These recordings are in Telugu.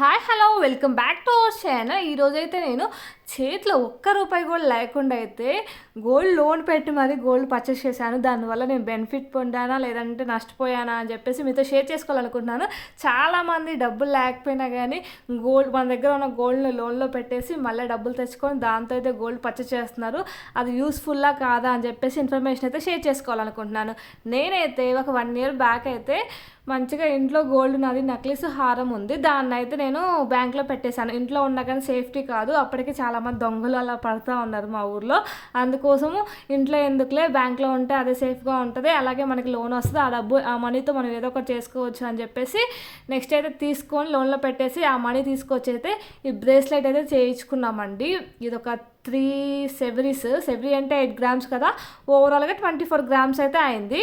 Hi hello welcome back to our channel ఈరోజైతే నేను చేతిలో ఒక్క రూపాయి కూడా లేకుండా అయితే గోల్డ్ లోన్ పెట్టి మరి గోల్డ్ పర్చేస్ చేశాను. దానివల్ల నేను బెనిఫిట్ పొందానా లేదంటే నష్టపోయానా అని చెప్పేసి మీతో షేర్ చేసుకోవాలనుకుంటున్నాను. చాలామంది డబ్బులు లేకపోయినా కానీ గోల్డ్ మన దగ్గర ఉన్న గోల్డ్ని లోన్లో పెట్టేసి మళ్ళీ డబ్బులు తెచ్చుకొని దాంతో అయితే గోల్డ్ పర్చేస్ చేస్తున్నారు. అది యూస్ఫుల్లా కాదా అని చెప్పేసి ఇన్ఫర్మేషన్ అయితే షేర్ చేసుకోవాలనుకుంటున్నాను. నేనైతే ఒక వన్ ఇయర్ బ్యాక్ అయితే మంచిగా ఇంట్లో గోల్డ్ నాది నక్లీస్ హారం ఉంది. దాన్ని అయితే నేను బ్యాంక్లో పెట్టేశాను. ఇంట్లో ఉన్నా కానీ సేఫ్టీ కాదు. అప్పటికి చాలామంది దొంగలు అలా పడుతూ ఉన్నారు మా ఊర్లో. అందుకోసము ఇంట్లో ఎందుకులే? బ్యాంక్లో ఉంటే అదే సేఫ్గా ఉంటుంది. అలాగే మనకి లోన్ వస్తుంది. ఆ డబ్బు ఆ మనీతో మనం ఏదో ఒకటి చేసుకోవచ్చు అని చెప్పేసి నెక్స్ట్ అయితే తీసుకొని లోన్లో పెట్టేసి ఆ మనీ తీసుకొచ్చి అయితే ఈ బ్రేస్లెట్ అయితే చేయించుకున్నామండి. ఇది ఒక త్రీ సెవరీస్. సెవరీ అంటే ఎయిట్ గ్రామ్స్ కదా. ఓవరాల్గా ట్వంటీ ఫోర్ గ్రామ్స్ అయితే అయింది.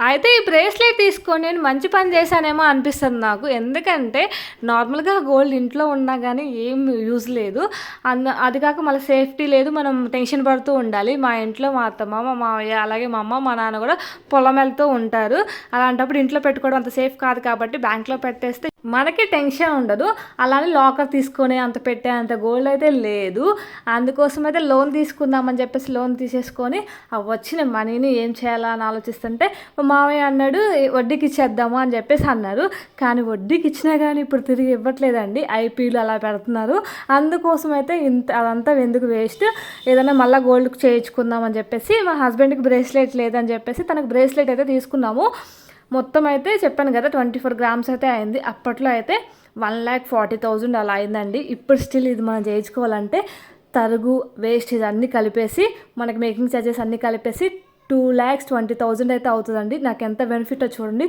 అయితే ఈ బ్రేస్లెట్ తీసుకొని నేను మంచి పని చేశానేమో అనిపిస్తుంది నాకు. ఎందుకంటే నార్మల్గా గోల్డ్ ఇంట్లో ఉన్నా కానీ ఏం యూజ్ లేదు. అంద అది కాక మళ్ళీ సేఫ్టీ లేదు. మనం టెన్షన్ పడుతూ ఉండాలి. మా ఇంట్లో మా అత్తమ్మ మా మావయ్య అలాగే మా అమ్మ మా నాన్న కూడా పొలం వెళ్తూ ఉంటారు. అలాంటప్పుడు ఇంట్లో పెట్టుకోవడం అంత సేఫ్ కాదు కాబట్టి బ్యాంక్లో పెట్టేస్తే మనకి టెన్షన్ ఉండదు. అలానే లాకర్ తీసుకొని అంత పెట్టే అంత గోల్డ్ అయితే లేదు. అందుకోసం అయితే లోన్ తీసుకుందామని చెప్పేసి లోన్ తీసేసుకొని ఆ వచ్చిన మనీని ఏం చేయాలా అని ఆలోచిస్తుంటే మా మామయ్య అన్నాడు వడ్డీకి ఇచ్చేద్దాము? అని చెప్పేసి అన్నారు. కానీ వడ్డీకి ఇచ్చినా కానీ ఇప్పుడు తిరిగి ఇవ్వట్లేదండి. ఐపీలు అలా పెడుతున్నారు. అందుకోసం అయితే ఇంత అదంతా ఎందుకు వేస్ట్? ఏదైనా మళ్ళీ గోల్డ్ చేయించుకుందామని చెప్పేసి మా హస్బెండ్కి బ్రేస్లెట్ లేదని చెప్పేసి తనకు బ్రేస్లెట్ అయితే తీసుకున్నాము. మొత్తం అయితే చెప్పాను కదా ట్వంటీ ఫోర్ గ్రామ్స్ అయితే అయింది. అప్పట్లో అయితే వన్ ల్యాక్ ఫార్టీ థౌజండ్ అలా అయిందండి. ఇప్పుడు స్టిల్ ఇది మనం చేయించుకోవాలంటే తరుగు వేస్టేజ్ అన్నీ కలిపేసి మనకి మేకింగ్ ఛార్జెస్ అన్నీ కలిపేసి టూ ల్యాక్స్ ట్వంటీ థౌజండ్ అయితే అవుతుందండి. నాకు ఎంత బెనిఫిట్ చూడండి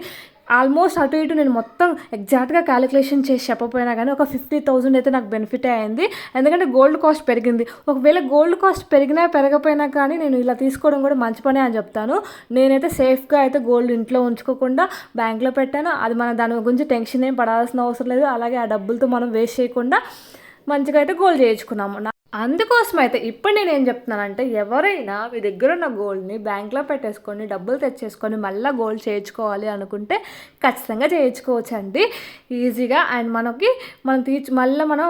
ఆల్మోస్ట్ అటు ఇటు నేను మొత్తం ఎగ్జాక్ట్గా క్యాలిక్యులేషన్ చేసి చెప్పపోయినా కానీ ఒక ఫిఫ్టీ థౌజండ్ అయితే నాకు బెనిఫిట్ అయింది ఎందుకంటే గోల్డ్ కాస్ట్ పెరిగింది. ఒకవేళ గోల్డ్ కాస్ట్ పెరిగినా పెరగపోయినా కానీ నేను ఇలా తీసుకోవడం కూడా మంచి పనే అని చెప్తాను. నేనైతే సేఫ్గా అయితే గోల్డ్ ఇంట్లో ఉంచుకోకుండా బ్యాంక్లో పెట్టాను. అది మన దాని గురించి టెన్షన్ ఏం పడాల్సిన అవసరం లేదు. అలాగే ఆ డబ్బులతో మనం వేస్ట్ చేయకుండా మంచిగా అయితే గోల్డ్ చేయించుకున్నాము. అందుకోసం అయితే ఇప్పుడు నేను ఏం చెప్తున్నానంటే ఎవరైనా మీ దగ్గర ఉన్న గోల్డ్ని బ్యాంక్లో పెట్టేసుకొని డబ్బులు తెచ్చేసుకొని మళ్ళీ గోల్డ్ చేయించుకోవాలి అనుకుంటే ఖచ్చితంగా చేయించుకోవచ్చు అండి ఈజీగా అండ్ మనకి మనం తీర్చి మళ్ళీ మనం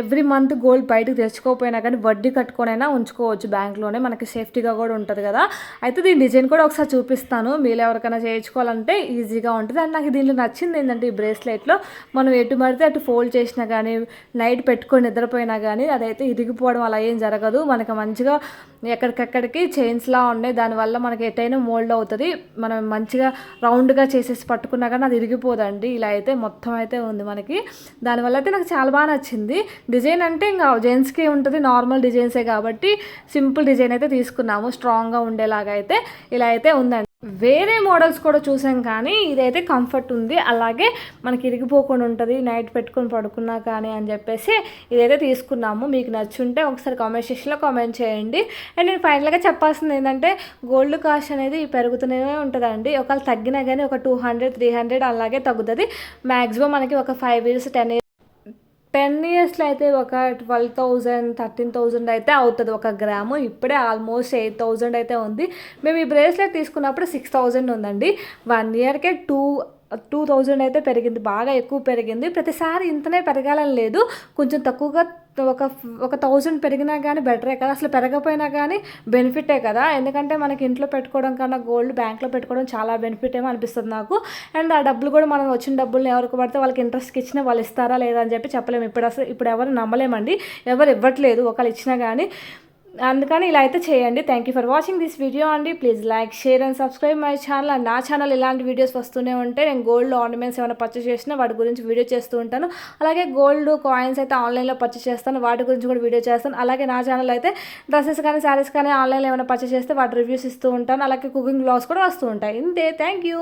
ఎవ్రీ మంత్ గోల్డ్ బయటకు తెచ్చుకోకపోయినా కానీ వడ్డీ కట్టుకొనైనా ఉంచుకోవచ్చు బ్యాంక్లోనే మనకి సేఫ్టీగా కూడా ఉంటుంది కదా. అయితే దీని డిజైన్ కూడా ఒకసారి చూపిస్తాను. మీరు ఎవరికైనా చేయించుకోవాలంటే ఈజీగా ఉంటుంది. అండ్ నాకు దీనిలో నచ్చింది ఏంటంటే ఈ బ్రేస్లెట్లో మనం ఎటు పడితే అటు ఫోల్డ్ చేసినా కానీ నైట్ పెట్టుకొని నిద్రపోయినా కానీ అదైతే ఇరిగిపోవడం అలా ఏం జరగదు. మనకి మంచిగా ఎక్కడికెక్కడికి చైన్స్లా ఉన్నాయి. దానివల్ల మనకి ఎటైనా మోల్డ్ అవుతుంది. మనం మంచిగా రౌండ్గా చేసేసి పట్టుకున్నా కానీ అది ఇరిగిపోదండి. ఇలా అయితే మొత్తం అయితే ఉంది మనకి. దానివల్ల అయితే నాకు చాలా బాగా నచ్చింది. డిజైన్ అంటే ఇంకా జెంట్స్కి ఉంటుంది. నార్మల్ డిజైన్సే కాబట్టి సింపుల్ డిజైన్ అయితే తీసుకున్నాము. స్ట్రాంగ్గా ఉండేలాగా అయితే ఇలా అయితే ఉందండి. వేరే మోడల్స్ కూడా చూసాం కానీ ఇదైతే కంఫర్ట్ ఉంది. అలాగే మనకి ఇరిగిపోకుండా ఉంటుంది నైట్ పెట్టుకొని పడుకున్నా కానీ అని చెప్పేసి ఇదైతే తీసుకున్నాము. మీకు నచ్చుంటే ఒకసారి కామెంట్ సెక్షన్లో కామెంట్ చేయండి. అండ్ నేను ఫైనల్గా చెప్పాల్సింది ఏంటంటే గోల్డ్ కాస్ట్ అనేది పెరుగుతూనే ఉంటుందండి. ఒకవేళ తగ్గినా కానీ ఒక టూ హండ్రెడ్ త్రీ హండ్రెడ్ అలాగే తగ్గుతుంది. మ్యాక్సిమం మనకి ఒక five years ten years ten ఇయర్స్లో అయితే ఒక ట్వెల్వ్ థౌజండ్ థర్టీన్ థౌజండ్ అయితే అవుతుంది ఒక గ్రాము. ఇప్పుడే ఆల్మోస్ట్ ఎయిట్ థౌజండ్ అయితే ఉంది. మేము ఈ బ్రేస్లెట్ తీసుకున్నప్పుడు సిక్స్ థౌజండ్ ఉందండి. వన్ ఇయర్కే టూ టూ థౌజండ్ అయితే పెరిగింది బాగా ఎక్కువ పెరిగింది. ప్రతిసారి ఇంతనే పెరగాలని లేదు. కొంచెం తక్కువగా ఒక ఒక థౌజండ్ పెరిగినా కానీ బెటరే కదా. అసలు పెరగపోయినా కానీ బెనిఫిటే కదా. ఎందుకంటే మనకి ఇంట్లో పెట్టుకోవడం కన్నా గోల్డ్ బ్యాంక్లో పెట్టుకోవడం చాలా బెనిఫిట్ ఏమో అనిపిస్తుంది నాకు. అండ్ ఆ డబ్బులు కూడా మనం వచ్చిన డబ్బులు ఎవరికి పడితే వాళ్ళకి ఇంట్రెస్ట్కి ఇచ్చినా వాళ్ళు ఇస్తారా లేదా అని చెప్పి చెప్పలేము. ఇప్పుడు అసలు ఇప్పుడు ఎవరు నమ్మలేమండి. ఎవరు ఇవ్వట్లేదు ఒకళ్ళు ఇచ్చినా కానీ అందుకని ఇలా అయితే చేయండి. Thank you for watching this video అండి. Please like share and subscribe my channel and నా ఛానల్ ఇలాంటి వీడియోస్ వస్తూనే ఉంటే నేను గోల్డ్ ఆర్నమెంట్స్ ఏమైనా పర్చేస్ చేసినా వాటి గురించి వీడియో చేస్తూ ఉంటాను. అలాగే గోల్డ్ కాయిన్స్ అయితే ఆన్లైన్లో పర్చేస్ చేస్తాను. వాటి గురించి కూడా వీడియో చేస్తాను. అలాగే నా ఛానల్ అయితే డ్రెస్సెస్ కానీ శారీస్ కానీ ఆన్లైన్లో ఏమైనా పర్చేస్ చేస్తే వాటి రివ్యూస్ ఇస్తూ ఉంటాను. అలాగే కుకింగ్ బ్లాగ్స్ కూడా వస్తూ ఉంటాయి. ఇంతే. Thank you